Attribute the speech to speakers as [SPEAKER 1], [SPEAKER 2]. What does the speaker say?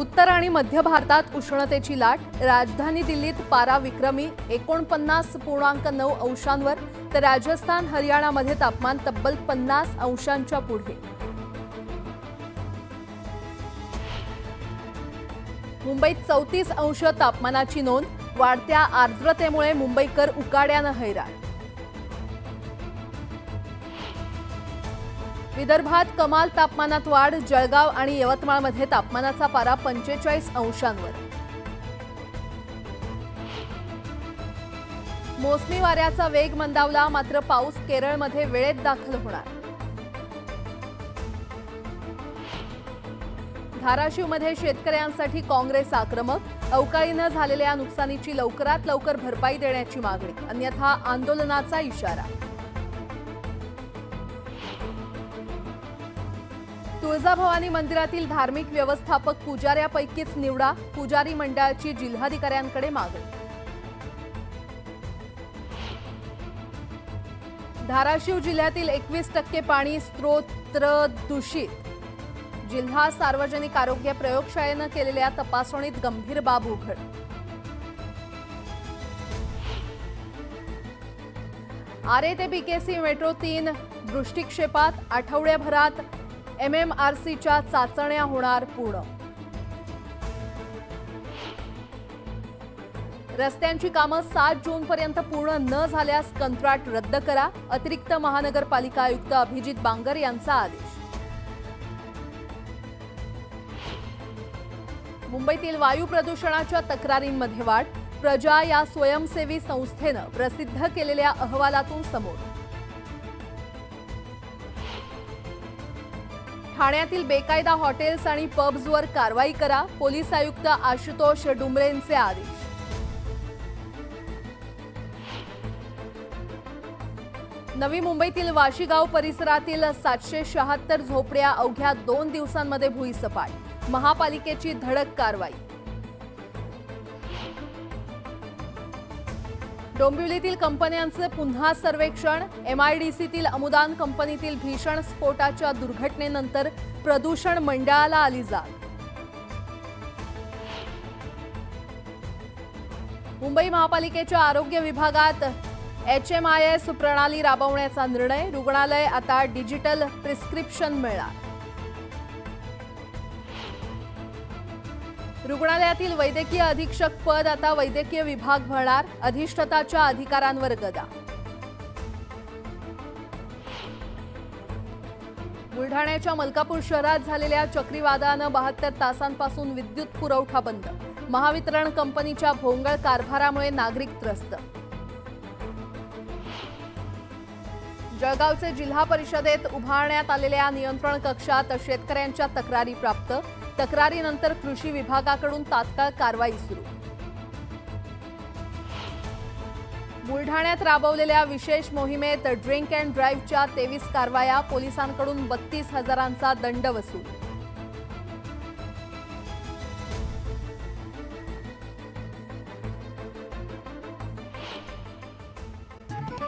[SPEAKER 1] उत्तर आणि मध्य भारतात उष्णतेची लाट. राजधानी दिल्लीत पारा विक्रमी एकोणपन्नास पूर्णांक नऊ अंशांवर तर राजस्थान हरियाणामध्ये तापमान तब्बल पन्नास अंशांच्या पुढे. मुंबईत चौतीस अंश तापमानाची नोंद. वाढत्या आर्द्रतेमुळे मुंबईकर उकाड्यानं हैराण. विदर्भात कमाल तापमानात वाढ जळगाव आणि यवतमाळमध्ये तापमानाचा पारा पंचेचाळीस अंशांवर. मोसमी वाऱ्याचा वेग मंदावला मात्र पाऊस केरळमध्ये वेळेत दाखल होणार. धाराशिवमध्ये शेतकऱ्यांसाठी काँग्रेस आक्रमक अवकाळीनं झालेल्या नुकसानीची लवकरात लवकर भरपाई देण्याची मागणी अन्यथा आंदोलनाचा इशारा. तुळजाभवानी मंदिरातील धार्मिक व्यवस्थापक पुजाऱ्यापैकीच निवडा पुजारी मंडळाची जिल्हाधिकाऱ्यांकडे मागणी. धाराशिव जिल्ह्यातील एकवीस टक्के पाणी स्त्रोत्र दूषित जिल्हा सार्वजनिक आरोग्य प्रयोगशाळेनं केलेल्या तपासणीत गंभीर बाब उघड. आरे ते बीकेसी मेट्रो तीन दृष्टिक्षेपात आठवड्याभरात एमएमआरसीच्या चाचण्या होणार पूर्ण. रस्त्यांची कामं सात जूनपर्यंत पूर्ण न झाल्यास कंत्राट रद्द करा अतिरिक्त महानगरपालिका आयुक्त अभिजित बांगर यांचा आदेश. मुंबईतील वायू प्रदूषणाच्या तक्रारींमध्ये वाढ प्रजा या स्वयंसेवी संस्थेनं प्रसिद्ध केलेल्या अहवालातून समोर. ठाण्यातील बेकायदा हॉटेल्स आणि पब्सवर कारवाई करा पोलीस आयुक्त आशुतोष डुमरेंचे आदेश. नवी मुंबईतील वाशीगाव परिसरातील सातशे शहात्तर झोपड्या अवघ्या दोन दिवसांमध्ये भुईसपाट. महापालिकेची धडक कारवाई. डोंबिवलीतील कंपन्यांचे पुन्हा सर्वेक्षण एमआयडीसीतील अमुदान कंपनीतील भीषण स्फोटाच्या दुर्घटनेनंतर प्रदूषण मंडळाला आली जाग. मुंबई महापालिकेच्या आरोग्य विभागात एच एम आय एस प्रणाली राबवण्याचा निर्णय रुग्णालय आता डिजिटल प्रिस्क्रिप्शन मिळणार. रुग्णालयातील वैद्यकीय अधीक्षक पद आता वैद्यकीय विभाग भरणार. अधिष्ठाताच्या अधिकारांवर गदा. बुलढाण्याच्या मलकापूर शहरात झालेल्या चक्रीवादळानं बहात्तर तासांपासून विद्युत पुरवठा बंद. महावितरण कंपनीच्या भोंगळ कारभारामुळे नागरिक त्रस्त. जळगावचे जिल्हा परिषदेत उभारण्यात आलेल्या नियंत्रण कक्षात शेतकऱ्यांच्या तक्रारी प्राप्त. तक्रारीनंतर कृषी विभागाकडून तात्काळ कारवाई सुरू. बुलढाण्यात राबवलेल्या विशेष मोहिमेत ड्रिंक अँड ड्राईव्हच्या तेवीस कारवाया पोलिसांकडून बत्तीस हजारांचा दंड वसूल.